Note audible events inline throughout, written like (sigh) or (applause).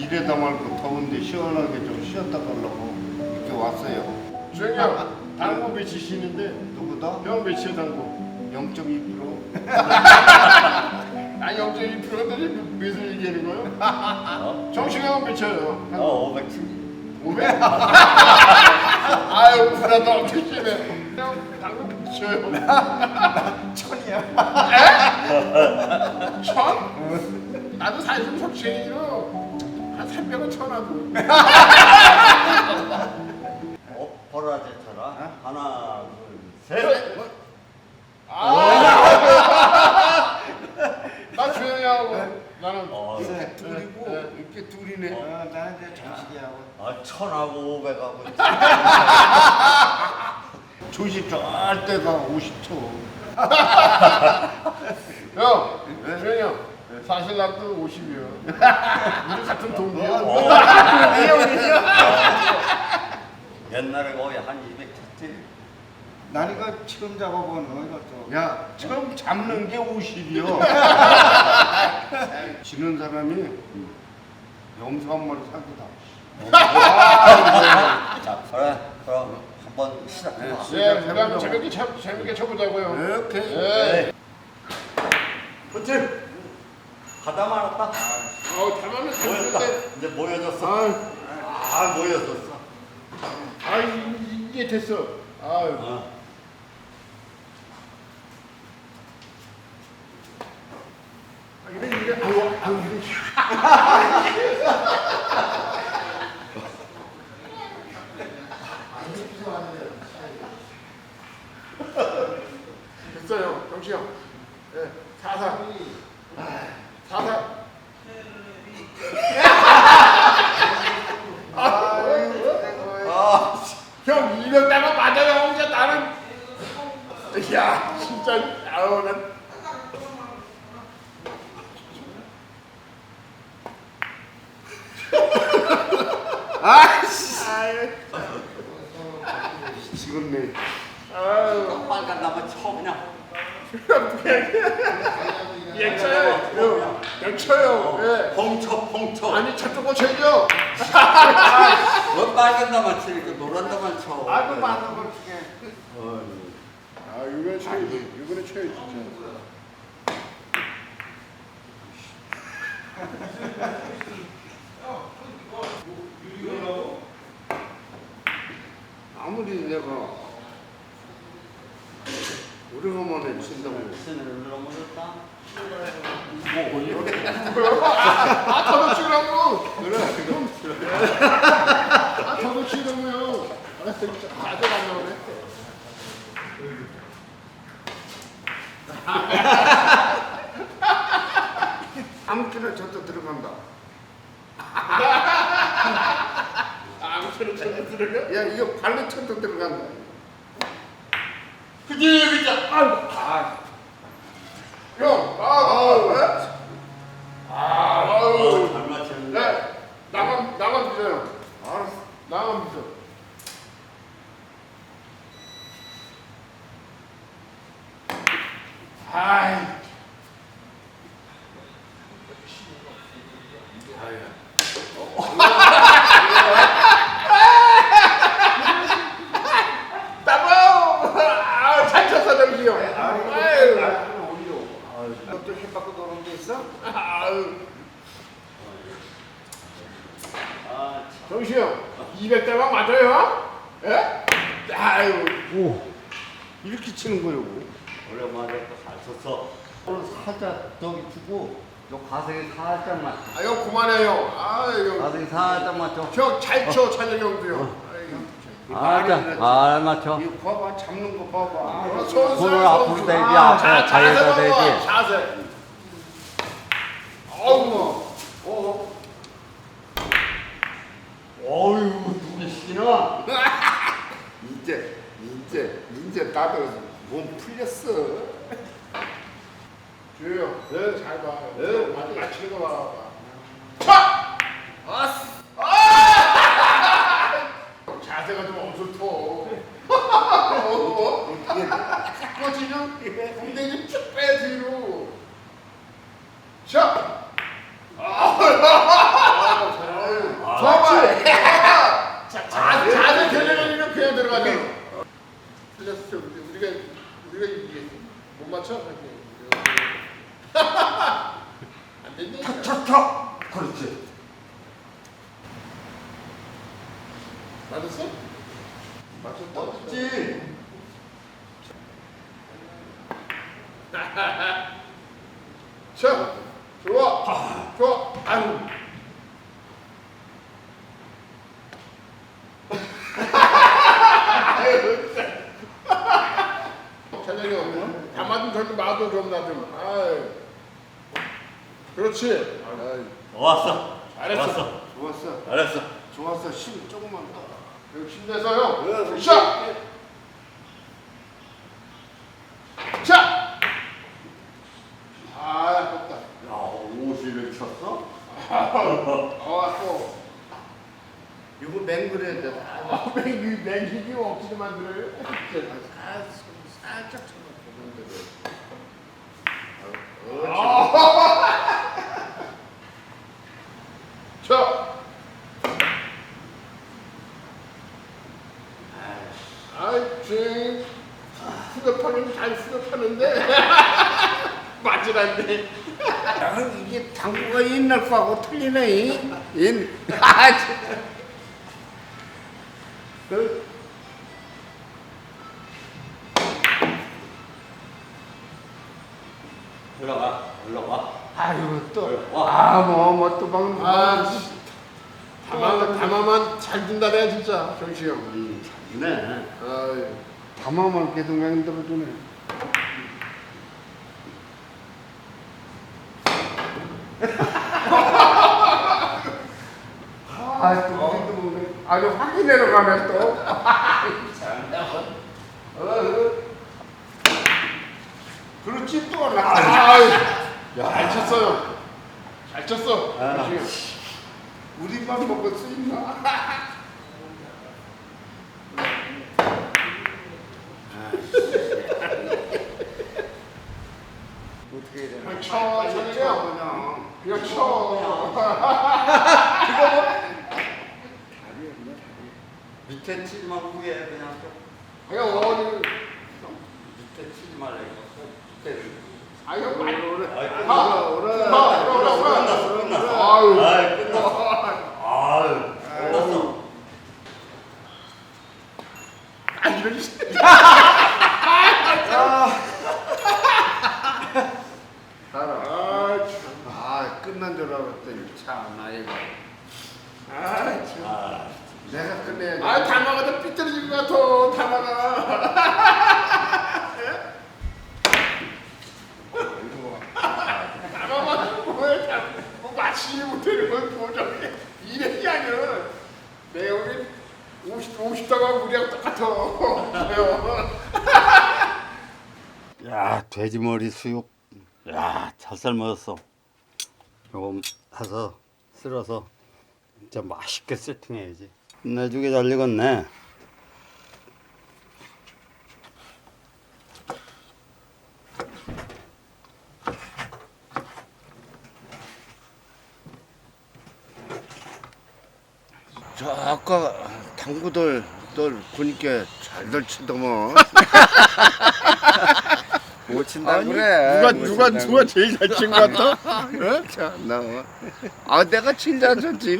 이래다 말고 더운데 시원하게 좀 쉬었다 가려고 이렇게 왔어요. 주영이 형 당구 쉬는데 누구다? 형 며칠 당구? 0.2%. (laughs) 아니 0.2%인데 몇을 얘기하는 거예요? 어? 정식이 형은 몇이에요? 어 570. 500? (laughs) 아유 불안도 엄청 심해 형 당구 몇이에요? (laughs) 천이야. 천? 나도 사실 정식이로 한 300은 쳐놔도 어? 보라제처럼 하나 둘 셋. (laughs) 나 주영이 하고 나는 어, 네, 둘이고 네. 이렇게 둘이네. 어, 나는 이제 정식이하고. 아 천하고 오백하고. 쩔 때가 50초. 형, 주영이 형 사실 나도 50이요 우리 같은 동기야 어. 옛날에 거의 한 200 쳤지. 난 이거 지금 잡아보는 이것도 야, 처음 잡는 게 50이요. (laughs) 지는 사람이 염소 한 마리 사기다. 자 그래 그럼 한번 시작해. 봐. 예, 그다음에 재밌게 쳐, 재밌게 쳐보자고요 이렇게. 예. 그치? 가다 말았다. 어, 닮으면 모였다. 이제 모여졌어. 아, 아 모여졌어. 아 이- 이게 됐어 아유 어. 아, 이래 이래 아우 아우 이래 (laughs) 됐어요 정치 형 예, 사사 사사 아 형 이런 때가 맞아요 혼자 나는 야 진짜 아우 난 아유 지금 아유. 빨간 나무 쳐 그냥. 예 쳐요 형 쳐요. 예. 펑쳐 펑쳐. 아니 저쪽 거 쳐야죠 뭐 빨간 나만 치니까 노란 나만 쳐. 아이고 많은 걸 주게 아 이번에 쳐야지. 이번에 쳐야지 진짜 아무리 내가 오래간만에 친다고 신을 넘어졌다. 아 저도 치라고 그래 아 저도 치라고요 아 아직 안 나오네 아무렇게나 저도 들어간다. 아무처럼 쳐도 들어가 야 이거 발로 쳐도 들어간다. 그지 그지? 아유 형 아우 아우 잘 맞췄는데. 네 나만 나만 믿어요 알았어 나만 믿어 아이 따봉 아잘 쳤어 정기 형 아유 이것도 해 받고 노는 게 있어? 아유 아 정시 형 200대만 맞아요? 예? 아유 이렇게 치는 거요. 오랜만에 또잘 쳤어. 오늘 살짝 저기 주고 요 가슴에 살짝 맞. 아유 그만해요 아유 가슴에 살짝 맞춰. 형잘 쳐 찬영이 형도요 아자 잘 맞춰. 이거 봐봐 잡는 거 봐봐. 아, 손, 손을 앞으로 대지 앞에 가에서 대지. 자세 어우 어 어유 시나. (laughs) 이제 이제 이제 나도 몸 풀렸어. 주요 네 잘 봐. 네 맞 맞히는 거 봐. 차! 아스! 아! (laughs) 자세가 좀 엄청 터. (laughs) 어? 그거 지금 엉덩이 ちャっキこれって。 왔어. 좋았어. 잘했어. 좋았어. 힘 조금만 더. 여기 힘내서 형. 샷. 자. 아, 아깝다. 야, 50을 쳤어? 아, 또. 이거 맹그레인데 아, 맹기, 맹기기 억지로 만들어요. 아, 살짝 쳐놓고 자. 아이, 쟤 수렵하는 잘 수렵하는데 맞으란데. 야, 이게 당구가 옛날 거하고 틀리네. 옛. 아, (laughs) 진짜. 그, 올라가. 올라가. 아유 또. 와. 아, 뭐, 뭐, 또 방. 아, 씨. 담아, 담아만 잘 준다네 진짜 정시 형. 음, 잘네. 아이, 담아만 계속 만들어주네. 아, 또 우리도 모르네. 아주 확인해러 가네 또. 어, 어. 그렇지 또 나. 아이, 잘 쳤어요. 잘 쳤어. 형. 우리만 먹을 수 있나? 어떻게 해야 되나? 그냥 쳐, 빨리 쳐, 쳐, (laughs) 그냥. 그냥 쳐. 밑에 치지 말고 위에 그냥 좀 그냥 어디 밑에 치지 말라 이거. 밑에. 아유 많이 아이, 가. 오래. 가, 그럼, 그럼, 그럼. 끝났어, 끝났어. 아유. 아이, 끝났어. 아유, 끝났어. 아 이런 씨. 알아. 아 참. 아, 끝난 줄 알았더니 참 나이가. 아 참. 아, 내가 끝내야지. 아 담아가 더 삐뚤어진 것 같아. 담아가. 담아가 뭐야 담. 뭐 마시지 못하는 건 도저히 이래이 아니야. 내 우리 50 50다가 우리랑 똑같아. 야, 돼지머리 수육. 야, 잘 삶았어. 요거 해서 쓸어서 진짜 맛있게 세팅해야지. 내주게 잘 익었네. 저 아까 당구들 들 보니까 잘들 치더만. 못 (laughs) 친다 아니, 그래. 누가 못 누가 친다고. 누가 제일 잘 친 것 같아? (laughs) 어? 참나. 아 내가 친다 쳤지.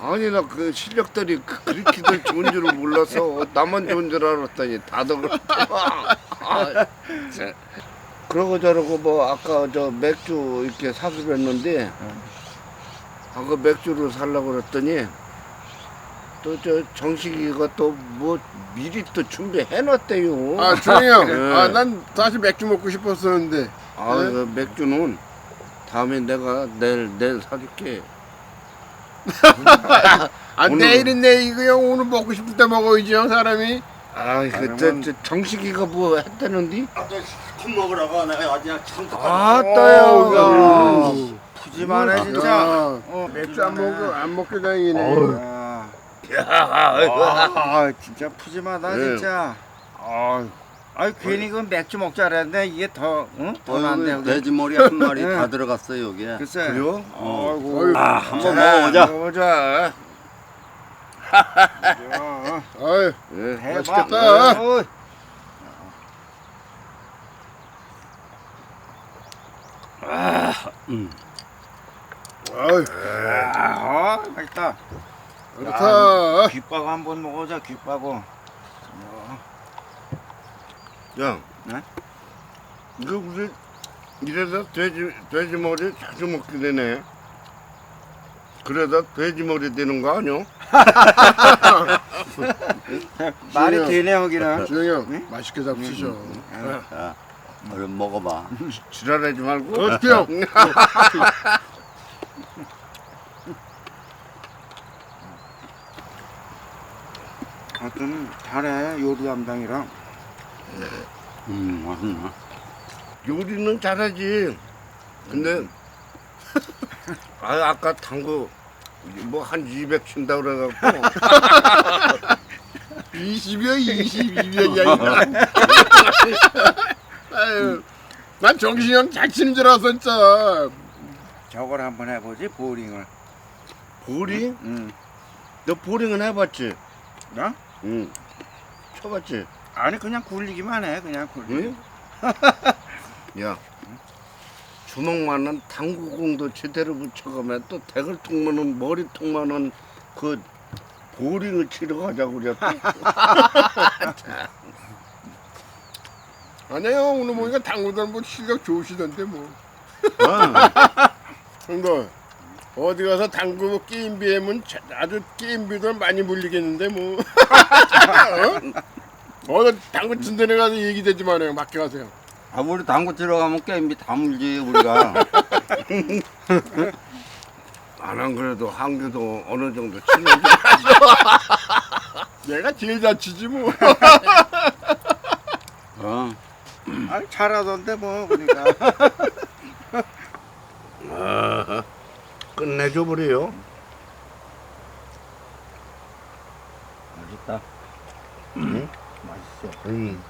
아니 나 그 실력들이 그- 그렇게들 좋은 줄을 몰라서 나만 좋은 줄 알았더니 다들 그렇더만. 아, 진짜. 그러고 저러고 뭐 아까 저 맥주 이렇게 사수를 했는데 아그 맥주를 살라고 그랬더니 또 저 정식이가 또 뭐 미리 또 준비해 놨대요. 아 조용히 형. 네. 아난 사실 맥주 먹고 싶었었는데. 아, 네? 그 맥주는 다음에 내가 내일 내일 사줄게. (laughs) 아 오늘- 내일은 내일이고 형 오늘 먹고 싶을 때 먹어야지 형 사람이. 아, 그 저 저 정식이가 뭐 했다는디? 아저씨 컵 먹으라고 내가 그냥 참다. 아따요. 야. 푸짐하네 진짜. 야, 어, 맥주 안 먹고 안 먹게 다행이네. 아, 아, 진짜 푸짐하다 네. 진짜. 아, 아 괜히 그 맥주 먹자 그랬는데 이게 더, 응? 더난데 어, 돼지 머리 한 마리 네. 다 들어갔어요 여기에. 글쎄. 그래요? 아이고. 아, 한번 자, 먹어보자. 먹어보자. (laughs) 야, 아유, 예. 맛있겠다. 어이. 음. 아유, 아, 어, 맛있다. 그렇다. 귓바고 한번 먹어자 귓바고. 야, 네? 이거 우리 이래서 돼지 돼지 머리 자주 먹게 되네. 그래서 돼지 머리 되는 거 아니야? (laughs) 말이. 되네 여기는. (laughs) 주영이 형, 맛있게 잡수셔. 자, 얼른 먹어봐. 지랄하지 말고. (laughs) 어떻게 형? 하여튼 잘해 요리 담당이랑. 음, 맛있나? 요리는 잘하지. 근데 (laughs) 아 아까 당구 뭐한 200 친다 그래갖고 (laughs) 20이야, 22이야. (laughs) 아유, 난 정신이 형잘 치는 줄 알았어, 진짜. 저걸 한번 해보지 보링을. 보링? 응. 너 보링은 해봤지? 나? 응. 쳐봤지? 아니 그냥 굴리기만 해 그냥 굴리. 응? (laughs) 야 주먹만은 당구공도 제대로 붙여가면 또 대글통만은 머리통만은 그 보링을 치러 가자고 그랬다. (laughs) 아니야, 형, 오늘 보니까 당구들 뭐 실력 좋으시던데, 뭐. 어. (laughs) 형들, 어디 가서 당구 뭐 게임 비 하면 자- 아주 게임비들 많이 물리겠는데, 뭐. 어? 오늘 당구 친다네 가서 얘기 되지 마요, 맡겨 가세요. 아, 우리 당구 치러 가면 게임비 다 물지, 우리가. (laughs) 안한 그래도 한규도 어느 정도 치는데 (laughs) 내가 제일 잘 치지, 뭐. (laughs) 어. 아 잘하던데 뭐 그러니까. 끝내줘 버려요. 맛있다. 응.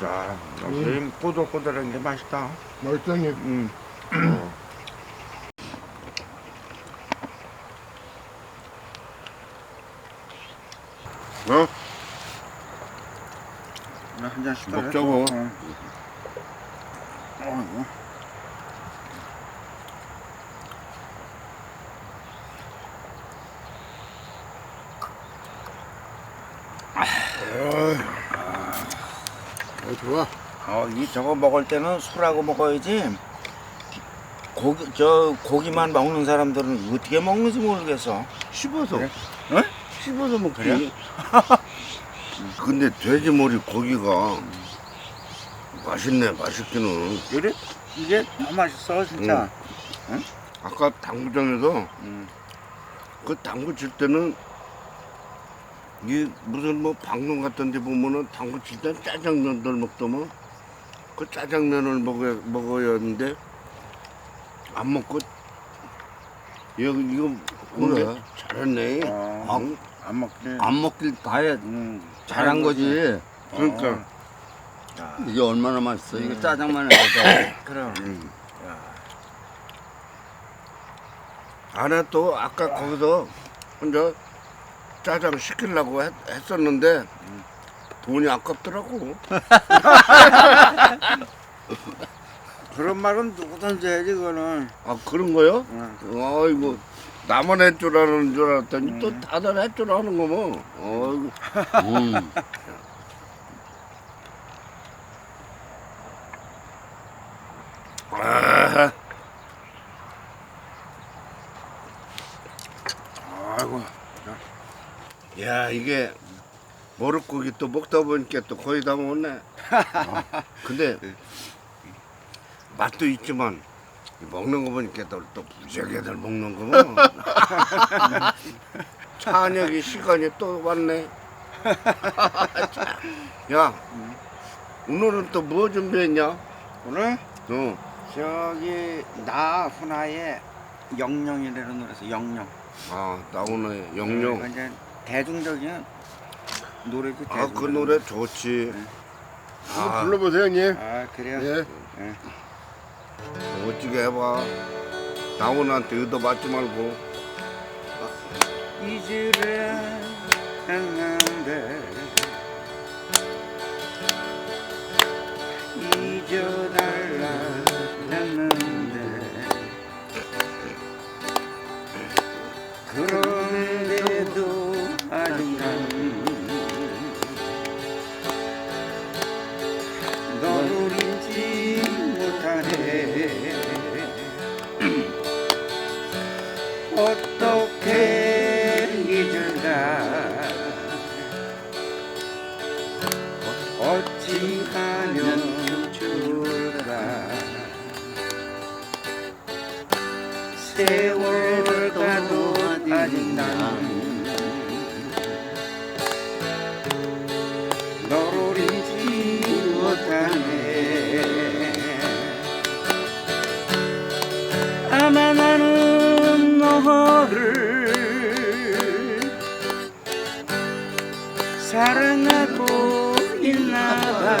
자 역시 꼬들꼬들한 게 맛있다. 형님. 응. 어? 한 잔씩 더 먹자고. 해. 어. 어, 어, 좋아. 어, 이 저거 먹을 때는 술하고 먹어야지. 고기 저 고기만 먹는 사람들은 어떻게 먹는지 모르겠어. 씹어서. 그래? 응? 씹어서 먹지. 그래? (laughs) 근데 돼지머리 고기가 맛있네, 맛있기는. 그래? 이게 더 맛있어 진짜. 아까 당구장에서 음. 그 당구 칠 때는 이 무슨 뭐 방송 같은 데 보면은 당구 칠 때 짜장면들 먹더만 그 짜장면을 먹어야, 먹어야 하는데 안 먹고 이거 이거 그래. 잘했네 어, 응? 안 먹지. 안 먹길 다 해. 음, 잘한 거지. 그러니까 이게 얼마나 맛있어. 이거 짜장면에 넣어서. (coughs) 그럼. 음. 안에 또 아까 거기서 혼자 짜장 시키려고 했, 했었는데 돈이 아깝더라고 (laughs) 그런 말은 누구든지 해야지 그거는. 아 그런 거요? 응. 아이고 나만 할 줄 아는 줄 알았더니 음. 또 다들 할 줄 아는 거 뭐 아이고 음. (laughs) 아, 아이고. 야 이게 머릿고기 또 먹다 보니까 또 거의 다 먹었네 아, (laughs) 근데 맛도 있지만 먹는 거 보니까 또, 또 무지하게들 먹는 거뭐 찬혁이 (laughs) 시간이 또 왔네 (laughs) 야 오늘은 또 뭐 준비했냐? 오늘 어. 저기 나 훈아의 영영이라는 노래에서 영영. 아 나오네 이거 영영 이제 대중적인 노래지. 아그 대중적인 노래 좋지 한번 아 불러보세요, 형님. 아 그래요. 예. 예. 멋지게 해봐 나훈아한테 얻어맞지 말고 잊으려 했는데 너를 사랑하고 있나봐.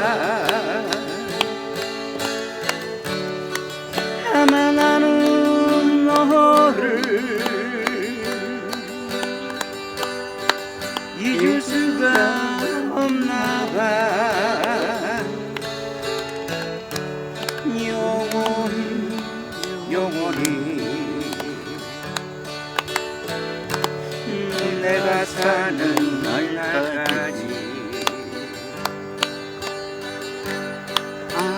아마 나는 너를 잊을 수가 없나봐. 영원히 영원히 사는 날까지.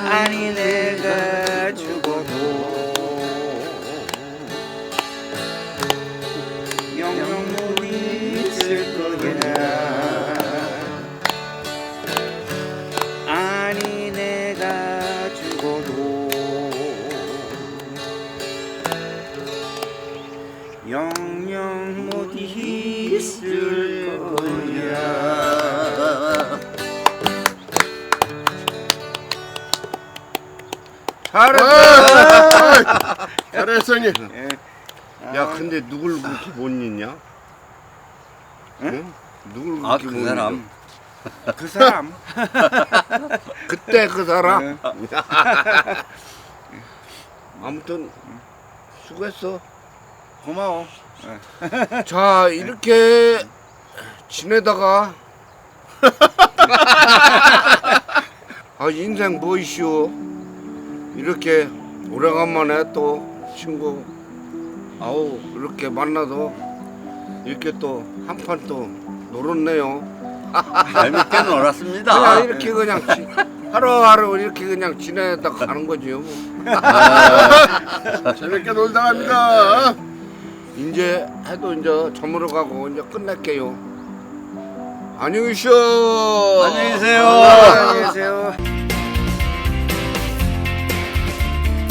아니 내가 있을 거야 잘했다. 잘했어 형님. 야 근데 누굴 그렇게 못 잊냐? 응? 누굴 아, 그렇게 그못 사람. 잊어? 그 사람 (laughs) 그때 그 사람. 네. (laughs) 아무튼 수고했어. 고마워 자 이렇게 지내다가 아 인생 뭐이시오 이렇게 오래간만에 또 친구 아우 이렇게 만나서 이렇게 또 한 판 또 놀았네요 재밌게 놀았습니다. 그냥 이렇게 그냥 지- 하루하루 이렇게 그냥 지내다 가는 거지요 뭐. 재밌게 놀다 갑니다. 이제 해도 이제 저물어 가고 이제 끝낼게요. 안녕히 계셔 안녕히 계세요. 안녕히 계세요